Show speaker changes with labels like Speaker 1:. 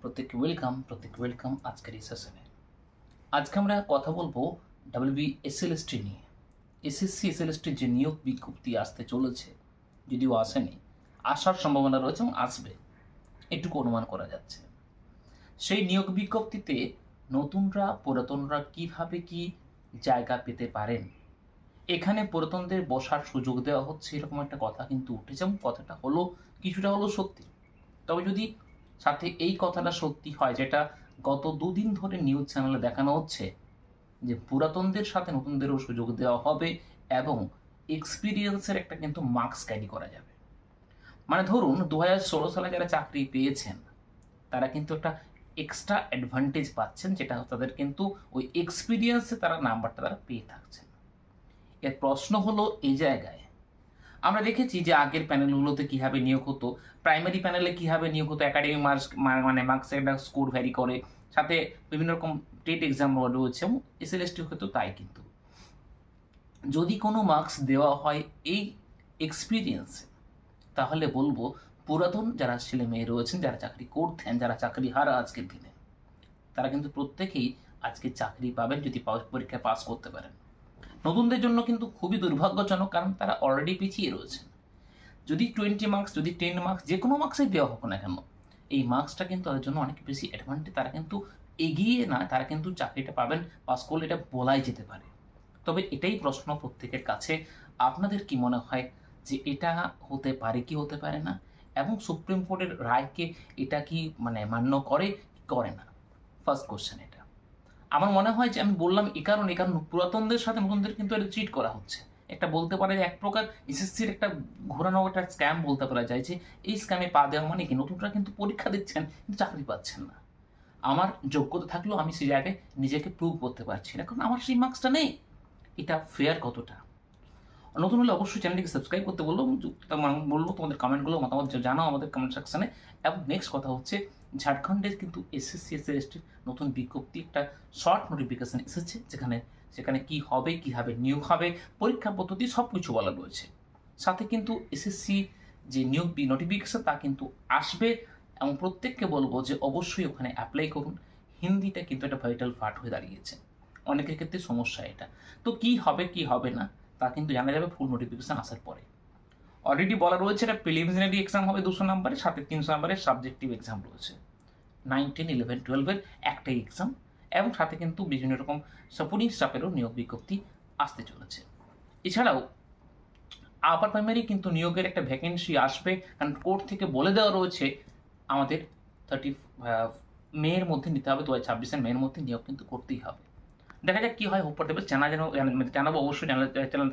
Speaker 1: প্রত্যেককে ওয়েলকাম প্রত্যেক ওয়েলকাম আজকের এই সেশনে আজকে আমরা কথা বলব ডাব্লিউবি এসএলএসটি নিয়ে। এসএসসি এসএলএসটির যে নিয়োগ বিজ্ঞপ্তি আসতে চলেছে, যদিও আসেনি, আসার সম্ভাবনা রয়েছে এবং আসবে, এটুকু অনুমান করা যাচ্ছে। সেই নিয়োগ বিজ্ঞপ্তিতে নতুনরা, পুরাতনরা কীভাবে কি জায়গা পেতে পারেন? এখানে পুরাতনদের বসার সুযোগ দেওয়া হচ্ছে, এরকম একটা কথা কিন্তু উঠেছে এবং কথাটা হলো, কিছুটা হলো সত্যি। তবে যদি সাথে এই কথাটা সত্যি হয়, যেটা গত দুদিন ধরে নিউজ চ্যানেলে দেখানো হচ্ছে, যে পুরাতনদের সাথে নতুনদেরও সুযোগ দেওয়া হবে এবং এক্সপিরিয়েন্সের একটা কিন্তু মার্কস ক্যারি করা যাবে। মানে ধরুন দু হাজার ষোলো সালে যারা চাকরি পেয়েছেন, তারা কিন্তু একটা এক্সট্রা অ্যাডভান্টেজ পাচ্ছেন, যেটা তাদের কিন্তু ওই এক্সপিরিয়েন্সে তারা নাম্বারটা তারা পেয়ে থাকছেন। এর প্রশ্ন হলো, এই জায়গায় আমরা দেখেছি যে আগের প্যানেলগুলোতে কীভাবে নিয়োগ হতো প্রাইমারি প্যানেলে কীভাবে নিয়োগ হতো একাডেমি মার্কস মানে মার্কসের একটা স্কোর ভ্যারি করে, সাথে বিভিন্ন রকম টেট এক্সাম রয়েছে, এবং টি হতো তাই কিন্তু। যদি কোনো মার্কস দেওয়া হয় এই এক্সপিরিয়েন্সে তাহলে বলব পুরাতন যারা ছেলে মেয়ে রয়েছেন, যারা চাকরি করতেন, যারা চাকরি হারা আজকের দিনে, তারা কিন্তু প্রত্যেকেই আজকে চাকরি পাবেন যদি পরীক্ষায় পাস করতে পারেন। নতুনদের জন্য কিন্তু খুবই দুর্ভাগ্যজনক, কারণ তারা অলরেডি পিছিয়ে রয়েছেন যদি টোয়েন্টি মার্কস যদি টেন মার্কস যে কোনো মার্কসই দেওয়া হোক না কেন, এই মার্কসটা কিন্তু তাদের জন্য অনেক বেশি অ্যাডভান্টেজ তারা কিন্তু এগিয়ে না, তারা কিন্তু চাকরিটা পাবেন পাস করলে এটা বলাই যেতে পারে। তবে এটাই প্রশ্ন প্রত্যেকের কাছে, আপনাদের কি মনে হয় যে এটা হতে পারে কি হতে পারে না? এবং সুপ্রিম কোর্টের রায়কে এটা কি মানে মান্য করে, কি করে না? ফার্স্ট কোশ্চেন এটা। আমার মনে হয় যে আমি বললাম এ কারণে কারণ পুরাতনদের সাথে নতুনদের কিন্তু এটা চিট করা হচ্ছে। একটা বলতে পারে এক প্রকার এসএসসির একটা ঘোরানো একটা স্ক্যাম বলতে পারা যায় যে, এই স্ক্যামে পা দেওয়া মানে কি? নতুনরা কিন্তু পরীক্ষা দিচ্ছেন, কিন্তু চাকরি পাচ্ছেন না। আমার যোগ্যতা থাকলেও আমি সেই জায়গায় নিজেকে প্রুভ করতে পারছি না, কারণ আমার সেই মার্কসটা নেই। এটা ফেয়ার কতটা? নতুন হলে অবশ্যই চ্যানেলটিকে সাবস্ক্রাইব করতে বলব বলব তোমাদের কমেন্টগুলো মতামত জানাও আমাদের কমেন্ট সেকশনে এবং নেক্সট কথা হচ্ছে ঝাড়খণ্ডের কিন্তু এসএসসি এসএসটির নতুন বিজ্ঞপ্তি, একটা শর্ট নোটিফিকেশন এসেছে, যেখানে, সেখানে কি হবে কীভাবে নিয়োগ হবে, পরীক্ষা পদ্ধতি সব কিছু বলা রয়েছে। সাথে কিন্তু এসএসসি যে নিয়োগ নোটিফিকেশন তা কিন্তু আসবে। এবং প্রত্যেককে বলব যে অবশ্যই ওখানে অ্যাপ্লাই করুন। হিন্দিটা কিন্তু একটা ভাইটাল পার্ট হয়ে দাঁড়িয়েছে। অনেকের ক্ষেত্রে সমস্যা এটা। তো কি হবে কি হবে না? তা কিন্তু জানা যাবে ফুল নোটিফিকেশন আসার পরে। অলরেডি বলা রয়েছে এটা প্রিলিমিনারি এক্সাম হবে দুশো নাম্বারের সাথে তিনশো নাম্বারের সাবজেক্টিভ এক্সাম রয়েছে। নাইন টেন ইলেভেন টুয়েলভের একটাই এক্সাম এবং সাথে কিন্তু বিভিন্ন রকম সাপোর্টিং স্টাফেরও নিয়োগ বিজ্ঞপ্তি আসতে চলেছে। এছাড়াও আপার প্রাইমারি কিন্তু নিয়োগের একটা ভ্যাকেন্সি আসবে কারণ কোর্ট থেকে বলে দেওয়া রয়েছে আমাদের থার্টি মেয়ের মধ্যে নিতে হবে, দু হাজার ছাব্বিশের মেয়ের মধ্যে নিয়োগ কিন্তু করতেই হবে। দেখা যাক কী হয় হোপ দেবে জানা যেন জানাব, অবশ্যই চ্যানেল চ্যানেল